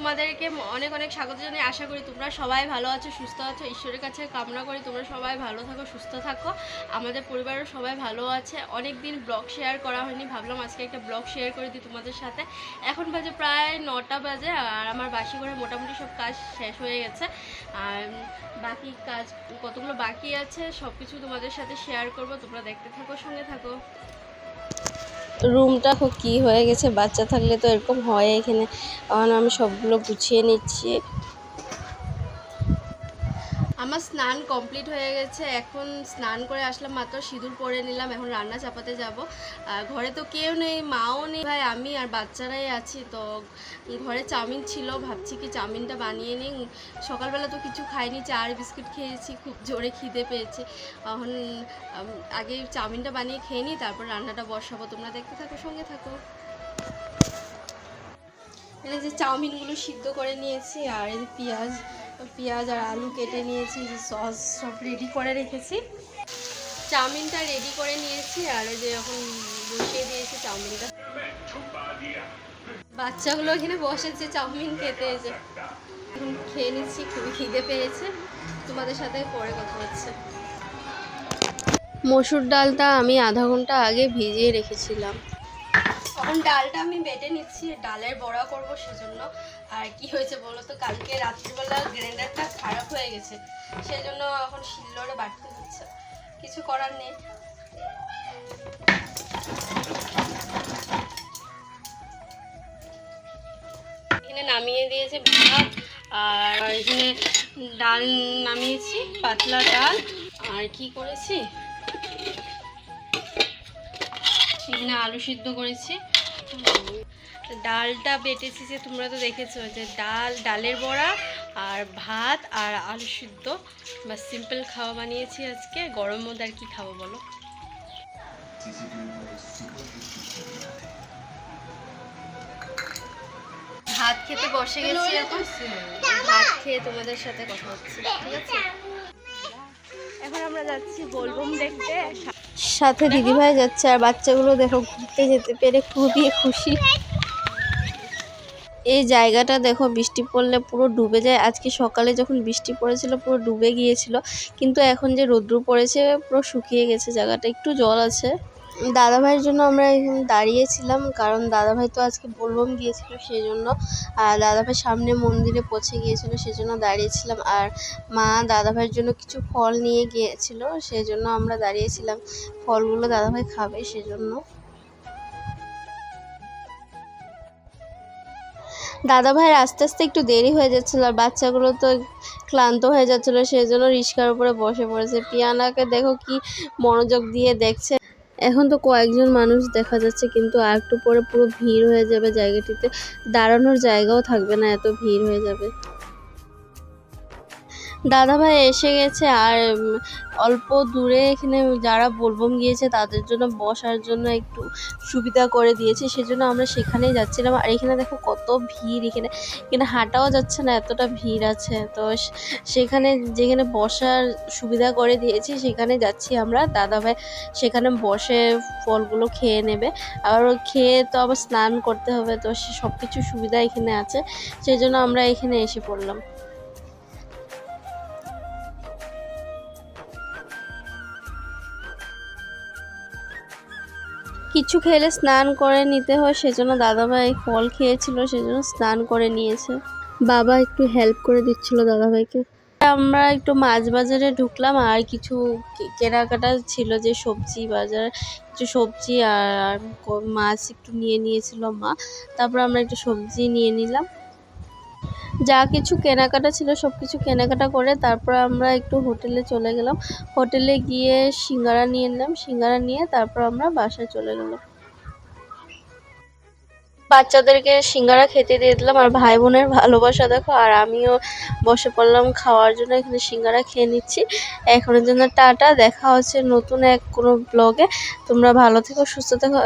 তোমাদেরকে অনেক অনেক স্বাগত জানাই। আশা করি তোমরা সবাই ভালো আছো, সুস্থ আছো। ঈশ্বরের কাছে কামনা করি তোমরা সবাই ভালো থাকো, সুস্থ থাকো। আমাদের পরিবারের সবাই ভালো আছে। অনেক দিন ব্লগ শেয়ার করা হয়নি, ভাবলাম আজকে একটা ব্লগ শেয়ার করে দিই তোমাদের সাথে। এখন বাজে প্রায় নটা বাজে আর আমার বাসি ঘরে মোটামুটি সব কাজ শেষ হয়ে গেছে। আর বাকি কাজ কতগুলো বাকি আছে সব কিছু তোমাদের সাথে শেয়ার করব। তোমরা দেখতে থাকো, সঙ্গে থাকো। রুমটা কী হয়ে গেছে? বাচ্চা থাকলে তো এরকম হয় এখানে। কারণ আমি সবগুলো গুছিয়ে নিচ্ছি। আমার স্নান কমপ্লিট হয়ে গেছে, এখন স্নান করে আসলাম, মাত্র সিঁদুর পরে নিলাম, এখন রান্না চাপাতে যাব। আর ঘরে তো কেউ নেই, মাও নেই, ভাই আমি আর বাচ্চারাই আছি, তো ঘরে চাউমিন ছিল, ভাবছি কি চাউমিনটা বানিয়ে নিই। সকালবেলা তো কিছু খাইনি, চা আর বিস্কুট খেয়েছি, খুব জোরে খিদে পেয়েছে। এখন আগে চাউমিনটা বানিয়ে খেয়ে নিই, তারপর রান্নাটা বসাবো, তোমরা দেখতে থাকো, সঙ্গে থাকো। এখানে যে চাউমিনগুলো সিদ্ধ করে নিয়েছি, আর এই পেঁয়াজ পেঁয়াজ আর আলু কেটে নিয়েছি সস সব রেডি করে রেখেছি। চাউমিনটা রেডি করে নিয়েছি, আর এই যে এখন বসিয়ে দিয়েছি চাউমিনটা। বাচ্চাগুলো এখানে বসেছে চাউমিন খেতে এসে এখন খেয়ে নিচ্ছি খুবই খিদে পেয়েছে। তোমাদের সাথে পরে কথা হচ্ছে। মসুর ডালটা আমি আধা ঘণ্টা আগে ভিজিয়ে রেখেছিলাম। ডালটা আমি বেটে নিচ্ছি, ডালের বড়া করব সেজন্য। আর কি হয়েছে বলো তো, কালকে রাত্রিবেলা গ্রাইন্ডারটা খারাপ হয়ে গেছে, সেজন্য এখন শিল্লরে বাটতে হচ্ছে। কিছু করার নেই। এখানে নামিয়ে দিয়েছে ভাত, আর এখানে ডাল নামিয়েছি, পাতলা ডাল। আর কি করেছি? এখানে আলু সিদ্ধ করেছি। ডালটা বেটেছি যে তোমরা তো দেখেছ যে ডাল, ডালের বড়া আর ভাত আর আলু সিদ্ধ। বা সিম্পল খাওয়া বানিয়েছি আজকে, গরম মধ্যে আর কি খাব বলো? ভাত খেতে বসে গেছি এখন। ভাত খেয়ে তোমাদের সাথে কথা হচ্ছে, ঠিক আছে? এখন আমরা যাচ্ছি বোলবম দেখতে। সাথে দিদিভাই যাচ্ছে আর বাচ্চাগুলো দেখো ঘুরতে যেতে পেরে খুবই খুশি। এই জায়গাটা দেখো বৃষ্টি পড়লে পুরো ডুবে যায়। আজকে সকালে যখন বৃষ্টি পড়েছিল পুরো ডুবে গিয়েছিল। কিন্তু এখন যে রৌদ্র পড়েছে পুরো শুকিয়ে গেছে জায়গাটা। একটু জল আছে। দাদাভাইয়ের জন্য আমরা এখানে দাঁড়িয়েছিলাম, কারণ দাদাভাই তো আজকে বোলবম গিয়েছিল সেই জন্য আর দাদাভাই সামনে মন্দিরে পৌঁছে গিয়েছিল সেই জন্য দাঁড়িয়েছিলাম, আর মা দাদাভাইয়ের জন্য কিছু ফল নিয়ে গিয়েছিল সেই জন্য আমরা দাঁড়িয়েছিলাম। ফলগুলো দাদাভাই খাবে সেজন্য। দাদা ভাইয়ের আস্তে আস্তে একটু দেরি হয়ে যাচ্ছিল, আর বাচ্চাগুলো তো ক্লান্ত হয়ে যাচ্ছিল সেই জন্য রিক্সার উপরে বসে পড়েছে। পিয়ানাকে দেখো কি মনোযোগ দিয়ে দেখছে। এখন তো কয়েকজন মানুষ দেখা যাচ্ছে, কিন্তু আর একটু পরে পুরো ভিড় হয়ে যাবে জায়গাটিতে। দাঁড়ানোর জায়গাও থাকবে না, এত ভিড় হয়ে যাবে। দাদাভাই এসে গেছে আর অল্প দূরে এখানে যারা বোলবম গিয়েছে তাদের জন্য বসার জন্য একটু সুবিধা করে দিয়েছে, সেজন্য আমরা সেখানেই যাচ্ছিলাম। আর এখানে দেখো কত ভিড় এখানে এখানে হাঁটাও যাচ্ছে না, এতটা ভিড় আছে। তো সেখানে যেখানে বসার সুবিধা করে দিয়েছি সেখানে যাচ্ছি আমরা। দাদাভাই সেখানে বসে ফলগুলো খেয়ে নেবে। আর খেয়ে তো আবার স্নান করতে হবে, তো সব কিছু সুবিধা এখানে আছে সেই জন্য আমরা এখানে এসে পড়লাম। কিছু খেলে স্নান করে নিতে হয়, সেজন্য দাদাভাই ফল খেয়েছিল, সেজন্য স্নান করে নিয়েছে। বাবা একটু হেল্প করে দিচ্ছিল দাদাভাইকে। আমরা একটু মাছ বাজারে ঢুকলাম, আর কিছু কেনাকাটা ছিল যে সবজি বাজার, কিছু সবজি আর মাছ একটু নিয়ে নিয়েছিল মা। তারপর আমরা একটু সবজি নিয়ে নিলাম। যা কিছু কেনাকাটা ছিল সব কিছু কেনাকাটা করে তারপর আমরা একটু হোটেলে চলে গেলাম। হোটেলে গিয়ে সিঙ্গারা নিয়ে নিলাম, সিঙ্গারা নিয়ে তারপর আমরা বাসায় চলে গেলাম। বাচ্চাদেরকে সিঙ্গারা খেতে দিয়ে দিলাম, আর ভাই বোনের ভালোবাসা দেখো, আর আমিও বসে পড়লাম খাওয়ার জন্য, এখানে সিঙ্গারা খেয়ে নিচ্ছি। এখনের জন্য টাটা, দেখা হচ্ছে নতুন এক কোনো ব্লগে তোমরা ভালো থেকো, সুস্থ থেকো।